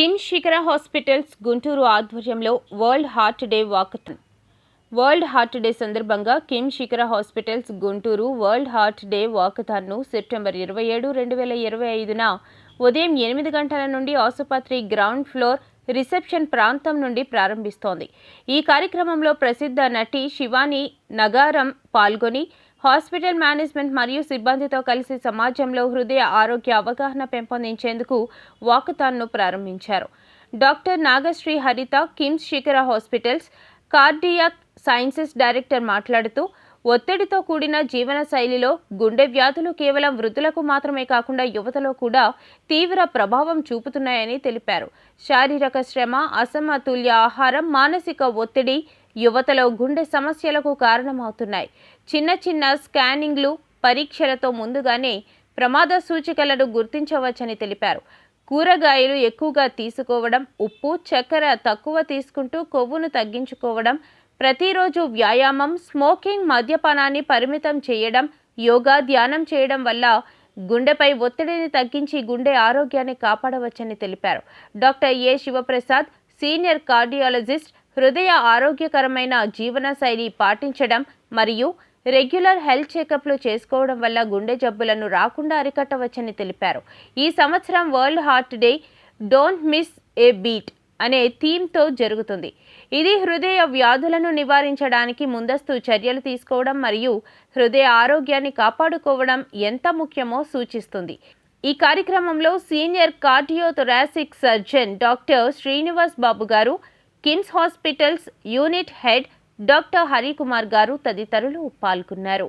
కిమ్స్ శిఖర హాస్పిటల్స్ గుంటూరు ఆధ్వర్యంలో world heart day walkathon. World heart day సందర్భంగా Kim Shikhara hospitals Guntur world heart day వాకథాన్ను September ఇరవై ఏడు రెండు వేల ఇరవై ఐదున ఉదయం ఎనిమిది గంటల నుండి ఆసుపత్రి గ్రౌండ్ ఫ్లోర్ రిసెప్షన్ ప్రాంతం నుండి ప్రారంభిస్తోంది. ఈ కార్యక్రమంలో ప్రసిద్ధ నటి శివాని నగారం పాల్గొని హాస్పిటల్ మేనేజ్మెంట్ మరియు సిబ్బందితో కలిసి సమాజంలో హృదయ ఆరోగ్య అవగాహన పెంపొందించేందుకు వాకథాన్ను ప్రారంభించారు. డాక్టర్ నాగశ్రీ హరిత కిమ్స్ శిఖర హాస్పిటల్స్ కార్డియాక్ సైన్సెస్ డైరెక్టర్ మాట్లాడుతూ ఒత్తిడితో కూడిన జీవన శైలిలో గుండె వ్యాధులు కేవలం వృద్ధులకు మాత్రమే కాకుండా యువతలో కూడా తీవ్ర ప్రభావం చూపుతున్నాయని తెలిపారు. శారీరక శ్రమ అసమతుల్య ఆహారం మానసిక ఒత్తిడి యువతలో గుండె సమస్యలకు కారణమవుతున్నాయి. చిన్న చిన్న స్కానింగ్లు పరీక్షలతో ముందుగానే ప్రమాద సూచికలను గుర్తించవచ్చని తెలిపారు. కూరగాయలు ఎక్కువగా తీసుకోవడం ఉప్పు చక్కెర తక్కువ తీసుకుంటూ కొవ్వును తగ్గించుకోవడం ప్రతిరోజు వ్యాయామం స్మోకింగ్ మద్యపానాన్ని పరిమితం చేయడం యోగా ధ్యానం చేయడం వల్ల గుండెపై ఒత్తిడిని తగ్గించి గుండె ఆరోగ్యాన్ని కాపాడవచ్చని తెలిపారు. Doctor A Sivaprasad senior cardiologist హృదయ ఆరోగ్యకరమైన జీవనశైలి పాటించడం మరియు రెగ్యులర్ హెల్త్ చెకప్లు చేసుకోవడం వల్ల గుండె జబ్బులను రాకుండా అరికట్టవచ్చని తెలిపారు. ఈ సంవత్సరం world heart day don't miss a beat అనే థీమ్తో జరుగుతుంది. ఇది హృదయ వ్యాధులను నివారించడానికి ముందస్తు చర్యలు తీసుకోవడం మరియు హృదయ ఆరోగ్యాన్ని కాపాడుకోవడం ఎంత ముఖ్యమో సూచిస్తుంది. ఈ కార్యక్రమంలో senior cardiothoracic surgeon doctor Srinivas Babu గారు KIMS hospitals unit head doctor Harikumar గారు తదితరులు పాల్గొన్నారు.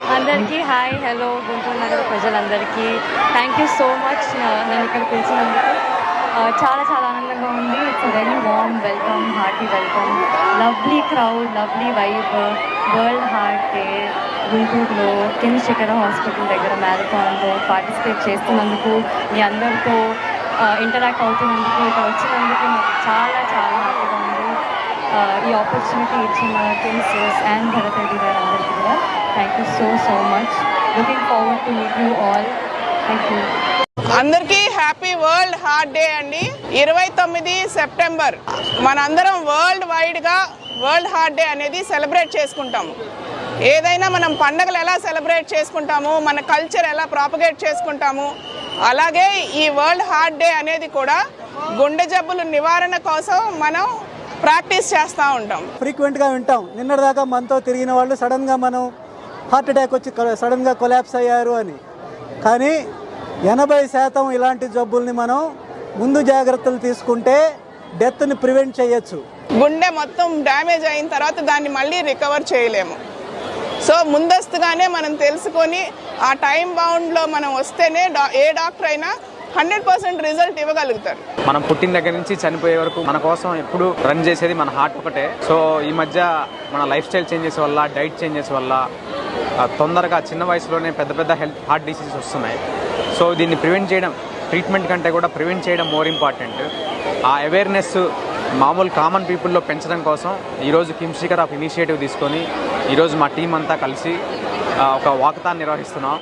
అందరికీ హాయ్ హలో గుంటూరు నగర ప్రజలందరికీ. థ్యాంక్ యూ సో మచ్ నేను ఇక్కడ పిలిచినందుకు. చాలా చాలా ఆనందంగా ఉంది. It's very warm welcome hearty welcome lovely crowd lovely vibe world heart day గుంటూరులో కిమ్ శిఖర హాస్పిటల్ దగ్గర మ్యారథాన్లో పార్టిసిపేట్ చేస్తున్నందుకు మీ అందరితో ఇంటరాక్ట్ అవుతున్నందుకు ఇక్కడ వచ్చినందుకు నాకు చాలా చాలా హ్యాపీగా ఉంది. ఈ ఆపర్చునిటీ ఇచ్చిన కిమ్స్ అండ్ భరత్ రెడ్డి గారు అందరికీ కూడా thank you so so much looking forward to meet you all thank you అందరికీ హ్యాపీ వరల్డ్ హార్ట్ డే అండి. ఇరవై తొమ్మిది సెప్టెంబర్ మనందరం వరల్డ్ వైడ్గా వరల్డ్ హార్ట్ డే అనేది సెలబ్రేట్ చేసుకుంటాము ఏదైనా మనం పండగలు ఎలా సెలబ్రేట్ చేసుకుంటాము మన కల్చర్ ఎలా ప్రాపగేట్ చేసుకుంటాము అలాగే ఈ వరల్డ్ హార్ట్ డే అనేది కూడా గుండె జబ్బుల నివారణ కోసం మనం ప్రాక్టీస్ చేస్తూ ఉంటాం. ఫ్రీక్వెంట్గా వింటాం. నిన్నటిదాకా మనతో తిరిగిన వాళ్ళు సడన్గా మనం హార్ట్ అటాక్ వచ్చి సడన్గా కొలాప్స్ అయ్యారు అని. కానీ ఎనభై శాతం ఇలాంటి జబ్బుల్ని మనం ముందు జాగ్రత్తలు తీసుకుంటే డెత్ని ప్రివెంట్ చేయొచ్చు. గుండె మొత్తం డ్యామేజ్ అయిన తర్వాత దాన్ని మళ్ళీ రికవర్ చేయలేము. సో ముందస్తుగానే మనం తెలుసుకొని ఆ టైం బౌండ్లో మనం వస్తేనే డా ఏ డాక్టర్ అయినా హండ్రెడ్ పర్సెంట్ రిజల్ట్ ఇవ్వగలుగుతారు. మనం పుట్టిన దగ్గర నుంచి చనిపోయే వరకు మన కోసం ఎప్పుడు రన్ చేసేది మన హార్ట్ ఒకటే. సో ఈ మధ్య మన లైఫ్ స్టైల్ చేంజెస్ వల్ల డైట్ చేంజెస్ వల్ల తొందరగా చిన్న వయసులోనే పెద్ద పెద్ద హెల్త్ హార్ట్ డిసీజెస్ వస్తున్నాయి. సో దీన్ని ప్రివెంట్ చేయడం ట్రీట్మెంట్ కంటే కూడా ప్రివెంట్ చేయడం మోర్ ఇంపార్టెంట్. ఆ అవేర్నెస్ మామూలు కామన్ పీపుల్లో పెంచడం కోసం ఈరోజు కిమ్స్ శిఖర్ ఆఫ్ ఇనిషియేటివ్ తీసుకొని ఈరోజు మా టీం అంతా కలిసి ఆ, ఒక వాకథాన్ నిర్వహిస్తున్నాం.